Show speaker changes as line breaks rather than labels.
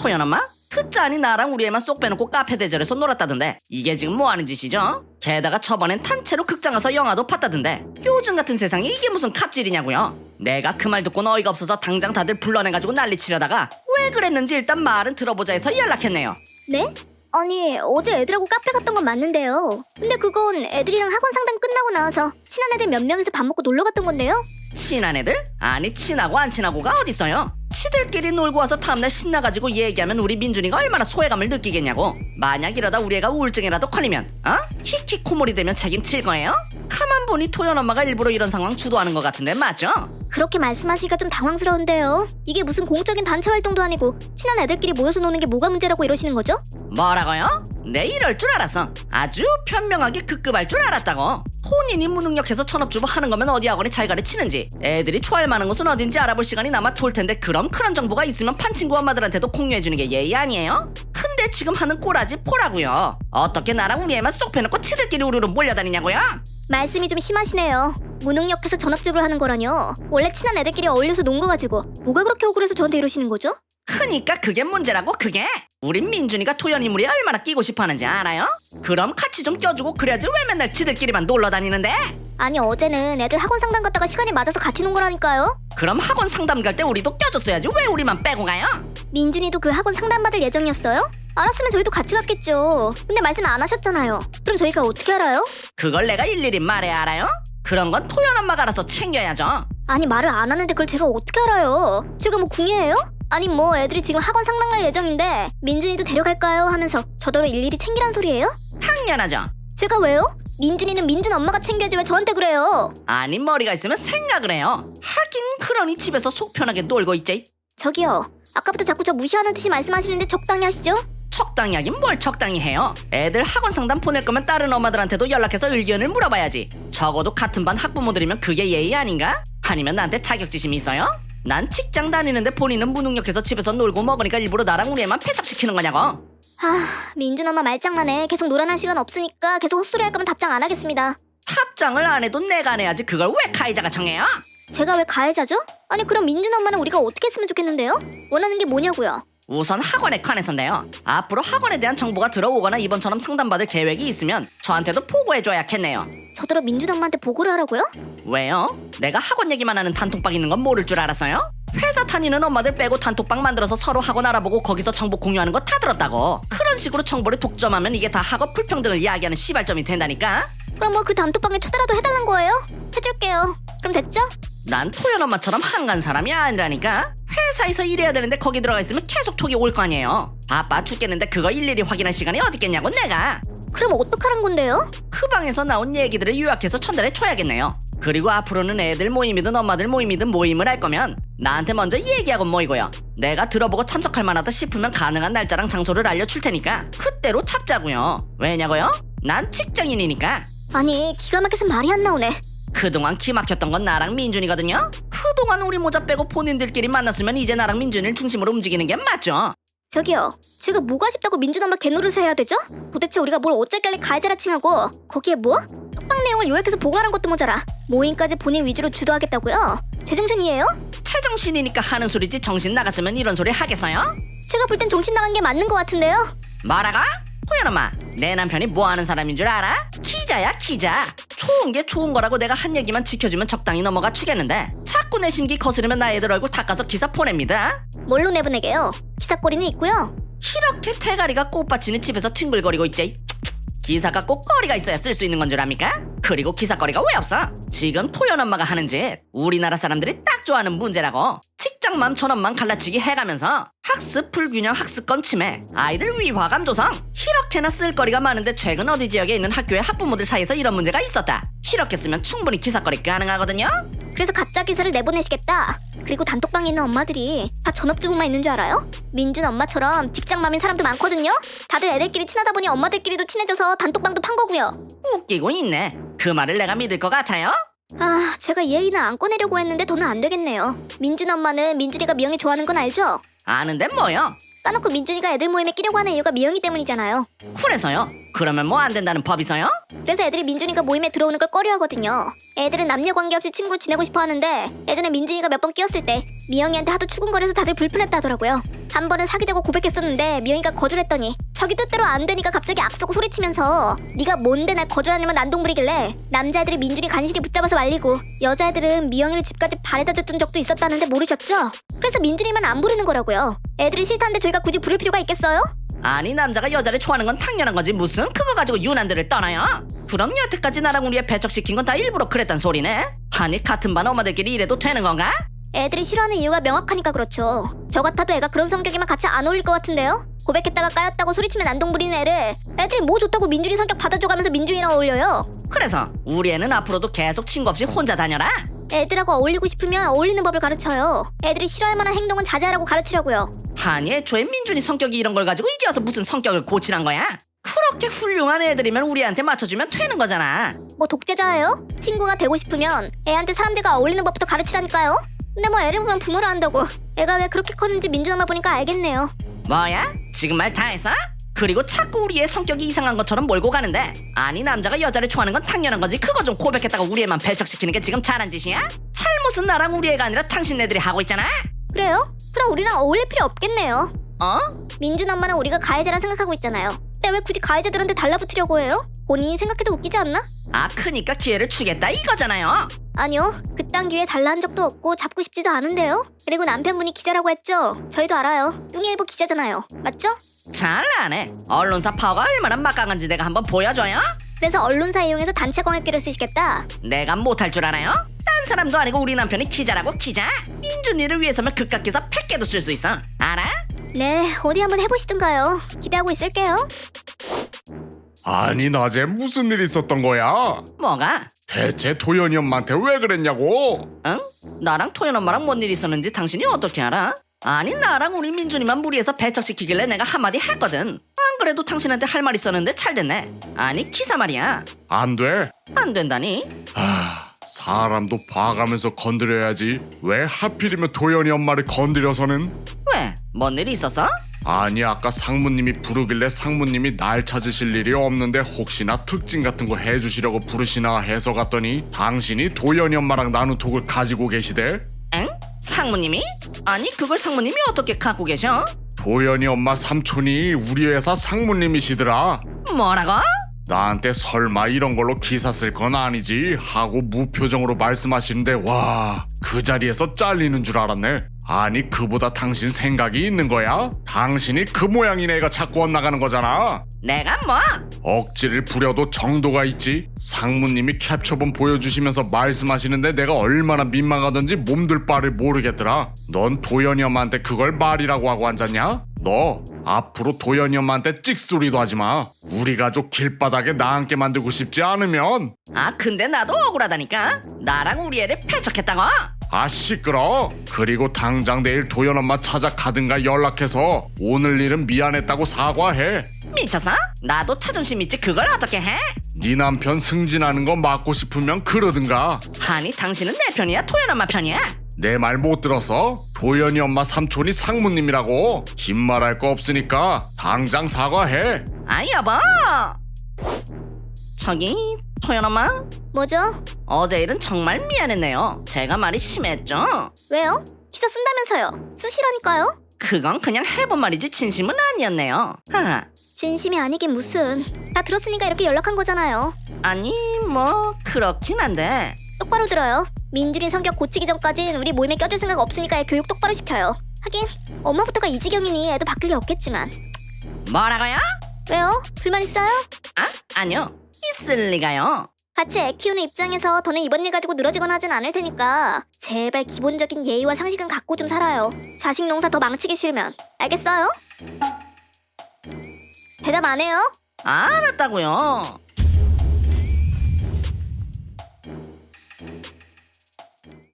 호연 엄마? 듣자니 나랑 우리 애만 쏙 빼놓고 카페 대절에서 놀았다던데 이게 지금 뭐 하는 짓이죠? 게다가 저번엔 단체로 극장 가서 영화도 봤다던데 요즘 같은 세상에 이게 무슨 갑질이냐고요 내가 그 말 듣고 어이가 없어서 당장 다들 불러내가지고 난리치려다가 왜 그랬는지 일단 말은 들어보자 해서 연락했네요
네? 아니 어제 애들하고 카페 갔던 건 맞는데요. 근데 그건 애들이랑 학원 상담 끝나고 나와서 친한 애들 몇 명이서 밥 먹고 놀러 갔던 건데요.
친한 애들? 아니 친하고 안 친하고가 어딨어요 치들끼리 놀고 와서 다음날 신나가지고 얘기하면 우리 민준이가 얼마나 소외감을 느끼겠냐고 만약 이러다 우리 애가 우울증이라도 걸리면 어? 히키코모리 되면 책임질 거예요? 가만 보니 토연 엄마가 일부러 이런 상황 주도하는 것 같은데 맞죠?
그렇게 말씀하시니까 좀 당황스러운데요. 이게 무슨 공적인 단체 활동도 아니고 친한 애들끼리 모여서 노는 게 뭐가 문제라고 이러시는 거죠?
뭐라고요? 내 이럴 줄 알았어 아주 현명하게 급급할 줄 알았다고 본인이 무능력해서 천업주부 하는 거면 어디 학원에 잘 가르치는지 애들이 초할 만한 곳은 어딘지 알아볼 시간이 남아 돌 텐데 그럼 그런 정보가 있으면 판친구 엄마들한테도 공유해주는 게 예의 아니에요? 근데 지금 하는 꼬라지 포라고요 어떻게 나랑 우리 애만 쏙 빼놓고 치들끼리 우르르 몰려다니냐고요?
말씀이 좀 심하시네요. 무능력해서 전업주부를 하는 거라뇨. 원래 친한 애들끼리 어울려서 논 거 가지고 뭐가 그렇게 억울해서 저한테 이러시는 거죠?
그니까 그게 문제라고 그게 우린 민준이가 토연 인물이 얼마나 끼고 싶어하는지 알아요? 그럼 같이 좀 껴주고 그래야지 왜 맨날 지들끼리만 놀러 다니는데?
아니 어제는 애들 학원 상담 갔다가 시간이 맞아서 같이 논 거라니까요.
그럼 학원 상담 갈 때 우리도 껴줬어야지 왜 우리만 빼고 가요?
민준이도 그 학원 상담 받을 예정이었어요? 알았으면 저희도 같이 갔겠죠. 근데 말씀 안 하셨잖아요. 그럼 저희가 어떻게 알아요?
그걸 내가 일일이 말해야 알아요? 그런 건 토연 엄마가 알아서 챙겨야죠
아니 말을 안 하는데 그걸 제가 어떻게 알아요? 제가 뭐 궁예예요? 아니 뭐 애들이 지금 학원 상담 갈 예정인데 민준이도 데려갈까요? 하면서 저더러 일일이 챙기란 소리예요?
당연하죠
제가 왜요? 민준이는 민준 엄마가 챙겨야지 왜 저한테 그래요?
아니 머리가 있으면 생각을 해요 하긴 그러니 집에서 속 편하게 놀고 있지
저기요. 아까부터 자꾸 저 무시하는 듯이 말씀하시는데 적당히 하시죠?
적당히 하긴 뭘 적당히 해요 애들 학원 상담 보낼 거면 다른 엄마들한테도 연락해서 의견을 물어봐야지 적어도 같은 반 학부모들이면 그게 예의 아닌가? 아니면 나한테 자격지심이 있어요? 난 직장 다니는데 본인은 무능력해서 집에서 놀고 먹으니까 일부러 나랑 우리 애만 패착시키는 거냐고
아, 민준 엄마 말장난해. 계속 놀아날 시간 없으니까 계속 헛소리 할 거면 답장 안 하겠습니다.
탑장을 안 해도 내가 내야지 그걸 왜 가해자가 정해요?
제가 왜 가해자죠? 아니 그럼 민준 엄마는 우리가 어떻게 했으면 좋겠는데요? 원하는 게 뭐냐고요?
우선 학원에 관해서인데요. 앞으로 학원에 대한 정보가 들어오거나 이번처럼 상담받을 계획이 있으면 저한테도 보고해줘야겠네요.
저더러 민준 엄마한테 보고를 하라고요?
왜요? 내가 학원 얘기만 하는 단톡방 있는 건 모를 줄 알았어요? 회사 다니는 엄마들 빼고 단톡방 만들어서 서로 학원 알아보고 거기서 정보 공유하는 거 다 들었다고. 그런 식으로 정보를 독점하면 이게 다 학업 불평등을 이야기하는 시발점이 된다니까.
그럼 뭐 그 단톡방에 초대라도 해달란 거예요? 해줄게요. 그럼 됐죠?
난 토연 엄마처럼 한간 사람이 아니라니까. 회사에서 일해야 되는데 거기 들어가 있으면 계속 톡이 올 거 아니에요. 바빠 죽겠는데 그거 일일이 확인할 시간이 어디 있겠냐고 내가.
그럼 어떡하란 건데요?
그 방에서 나온 얘기들을 요약해서 전달해 줘야겠네요. 그리고 앞으로는 애들 모임이든 엄마들 모임이든 모임을 할 거면 나한테 먼저 얘기하고 모이고요. 내가 들어보고 참석할 만하다 싶으면 가능한 날짜랑 장소를 알려줄 테니까 그때로 잡자고요. 왜냐고요? 난 직장인이니까.
아니 기가 막혀서 말이 안 나오네.
그동안 기 막혔던 건 나랑 민준이거든요. 그동안 우리 모자 빼고 본인들끼리 만났으면 이제 나랑 민준이를 중심으로 움직이는 게 맞죠.
저기요. 제가 뭐가 싶다고 민준 엄마 개노릇을 해야 되죠? 도대체 우리가 뭘 어쨌길래 가해자라 칭하고 거기에 뭐? 톡방 내용을 요약해서 보고하는 것도 모자라 모임까지 본인 위주로 주도하겠다고요? 제정신이에요?
제정신이니까 하는 소리지 정신 나갔으면 이런 소리 하겠어요?
제가 볼 땐 정신 나간 게 맞는 것 같은데요?
뭐라가? 호연 엄마, 내 남편이 뭐 하는 사람인 줄 알아? 기자야, 기자. 좋은 게 좋은 거라고 내가 한 얘기만 지켜주면 적당히 넘어가 주겠는데 자꾸 내 심기 거스르면 나 애들 얼굴 닦아서 기사 보냅니다.
뭘로 내보내게요? 기사거리는 있고요.
이렇게 대가리가 꽃받치는 집에서 튕글거리고 있지. 기사가 꼭 거리가 있어야 쓸 수 있는 건 줄 압니까? 그리고 기사거리가 왜 없어? 지금 토연 엄마가 하는 짓 우리나라 사람들이 딱 좋아하는 문제라고 직장맘 전원만 갈라치기 해가면서 학습 불균형 학습권 침해 아이들 위화감 조성 이렇게나 쓸 거리가 많은데 최근 어디 지역에 있는 학교의 학부모들 사이에서 이런 문제가 있었다 이렇게 쓰면 충분히 기사거리 가능하거든요
그래서 가짜 기사를 내보내시겠다. 그리고 단톡방에 있는 엄마들이 다 전업주부만 있는 줄 알아요? 민준 엄마처럼 직장맘인 사람도 많거든요. 다들 애들끼리 친하다 보니 엄마들끼리도 친해져서 단톡방도 판 거고요.
웃기고 있네 그 말을 내가 믿을 것 같아요?
아, 제가 예의는 안 꺼내려고 했는데 더는 안 되겠네요. 민준 엄마는 민준이가 미영이 좋아하는 건 알죠?
아는데 뭐요?
까놓고 민준이가 애들 모임에 끼려고 하는 이유가 미영이 때문이잖아요.
그래서요? 그러면 뭐 안 된다는 법이서요?
그래서 애들이 민준이가 모임에 들어오는 걸 꺼려하거든요. 애들은 남녀 관계없이 친구로 지내고 싶어 하는데 예전에 민준이가 몇 번 끼었을 때 미영이한테 하도 추궁거려서 다들 불편했다 하더라고요. 한 번은 사귀자고 고백했었는데 미영이가 거절했더니 자기 뜻대로 안 되니까 갑자기 악쓰고 소리치면서 네가 뭔데 날 거절하냐면 난동 부리길래 남자애들이 민준이 간신히 붙잡아서 말리고 여자애들은 미영이를 집까지 바래다 줬던 적도 있었다는데 모르셨죠? 그래서 민준이만 안 부르는 거라고요. 애들이 싫다는데 저희가 굳이 부를 필요가 있겠어요?
아니 남자가 여자를 좋아하는 건 당연한 거지 무슨 그거 가지고 유난들을 떠나요? 그럼 여태까지 나랑 우리 애 배척시킨 건 다 일부러 그랬단 소리네? 아니 같은 반 엄마들끼리 이래도 되는 건가?
애들이 싫어하는 이유가 명확하니까 그렇죠. 저 같아도 애가 그런 성격이면 같이 안 어울릴 것 같은데요? 고백했다가 까였다고 소리치면 난동 부리는 애를 애들이 뭐 좋다고 민준이 성격 받아줘가면서 민준이랑 어울려요.
그래서 우리 애는 앞으로도 계속 친구 없이 혼자 다녀라
애들하고 어울리고 싶으면 어울리는 법을 가르쳐요. 애들이 싫어할 만한 행동은 자제하라고 가르치라고요.
아니 애초에 민준이 성격이 이런 걸 가지고 이제 와서 무슨 성격을 고치란 거야? 그렇게 훌륭한 애들이면 우리한테 맞춰주면 되는 거잖아
뭐 독재자예요? 친구가 되고 싶으면 애한테 사람들과 어울리는 법부터 가르치라니까요. 근데 뭐 애를 보면 부모를 한다고. 애가 왜 그렇게 컸는지 민준 엄마 보니까 알겠네요.
뭐야? 지금 말 다 했어? 그리고 자꾸 우리 애 성격이 이상한 것처럼 몰고 가는데 아니 남자가 여자를 좋아하는 건 당연한 거지 그거 좀 고백했다가 우리 애만 배척시키는 게 지금 잘한 짓이야? 잘못은 나랑 우리 애가 아니라 당신네들이 하고 있잖아
그래요? 그럼 우리랑 어울릴 필요 없겠네요.
어?
민준 엄마는 우리가 가해자라 생각하고 있잖아요. 근데 왜 굳이 가해자들한테 달라붙으려고 해요? 본인이 생각해도 웃기지 않나?
아 크니까 기회를 주겠다 이거잖아요
아니요. 그딴 기회 달라 한 적도 없고 잡고 싶지도 않은데요. 그리고 남편분이 기자라고 했죠. 저희도 알아요. 뚱일보 기자잖아요. 맞죠?
잘하네 언론사 파워가 얼마나 막강한지 내가 한번 보여줘요
그래서 언론사 이용해서 단체 공약기를 쓰시겠다.
내가 못할 줄 알아요? 딴 사람도 아니고 우리 남편이 기자라고 기자 민준이를 위해서면 그깟 기사 100개도 쓸 수 있어 알아?
네, 어디 한번 해보시든가요. 기대하고 있을게요.
아니 낮에 무슨 일 있었던 거야?
뭐가?
대체 도연이 엄마한테 왜 그랬냐고?
응? 나랑 토연 엄마랑 뭔일 있었는지 당신이 어떻게 알아? 아니 나랑 우리 민준이만 무리해서 배척시키길래 내가 한마디 했거든 안 그래도 당신한테 할 말 있었는데 잘 됐네 아니 기사 말이야
안 돼.
안 된다니
아, 사람도 봐가면서 건드려야지. 왜 하필이면 도연이 엄마를 건드려서는?
왜? 뭔 일이 있었어?
아니 아까 상무님이 부르길래 상무님이 날 찾으실 일이 없는데 혹시나 특징 같은 거 해주시려고 부르시나 해서 갔더니 당신이 도연이 엄마랑 나눈 톡을 가지고 계시대.
엥? 상무님이? 아니 그걸 상무님이 어떻게 갖고 계셔?
도연이 엄마 삼촌이 우리 회사 상무님이시더라.
뭐라고?
나한테 설마 이런 걸로 기사 쓸 건 아니지 하고 무표정으로 말씀하시는데 와 그 자리에서 잘리는 줄 알았네 아니 그보다 당신 생각이 있는 거야? 당신이 그 모양인 애가 자꾸 엇나가는 거잖아
내가 뭐?
억지를 부려도 정도가 있지 상무님이 캡처본 보여주시면서 말씀하시는데 내가 얼마나 민망하던지 몸둘 바를 모르겠더라 넌 도연이 엄마한테 그걸 말이라고 하고 앉았냐? 너 앞으로 도연이 엄마한테 찍소리도 하지 마 우리 가족 길바닥에 나앉게 만들고 싶지 않으면
아 근데 나도 억울하다니까 나랑 우리 애를 배척했다고?
아 시끄러 그리고 당장 내일 도연 엄마 찾아 가든가 연락해서 오늘 일은 미안했다고 사과해
미쳤어? 나도 자존심 있지 그걸 어떻게 해?
네 남편 승진하는 거 막고 싶으면 그러든가
아니 당신은 내 편이야 토연 엄마 편이야?
내 말 못 들었어? 도연이 엄마 삼촌이 상무님이라고 긴 말할 거 없으니까 당장 사과해
아 여보 저기 토연 엄마
뭐죠?
어제 일은 정말 미안했네요 제가 말이 심했죠?
왜요? 기사 쓴다면서요. 쓰시라니까요.
그건 그냥 해본 말이지 진심은 아니었네요 아,
진심이 아니긴 무슨. 다 들었으니까 이렇게 연락한 거잖아요.
아니 뭐 그렇긴 한데
똑바로 들어요. 민준이 성격 고치기 전까진 우리 모임에 껴줄 생각 없으니까 애 교육 똑바로 시켜요. 하긴 엄마부터가 이 지경이니 애도 바뀔 리 없겠지만.
뭐라고요?
왜요? 불만 있어요?
아 아니요 있을 리가요
같이 애 키우는 입장에서 더는 이번 일 가지고 늘어지거나 하진 않을 테니까 제발 기본적인 예의와 상식은 갖고 좀 살아요. 자식 농사 더 망치기 싫으면 알겠어요? 대답 안 해요?
알았다고요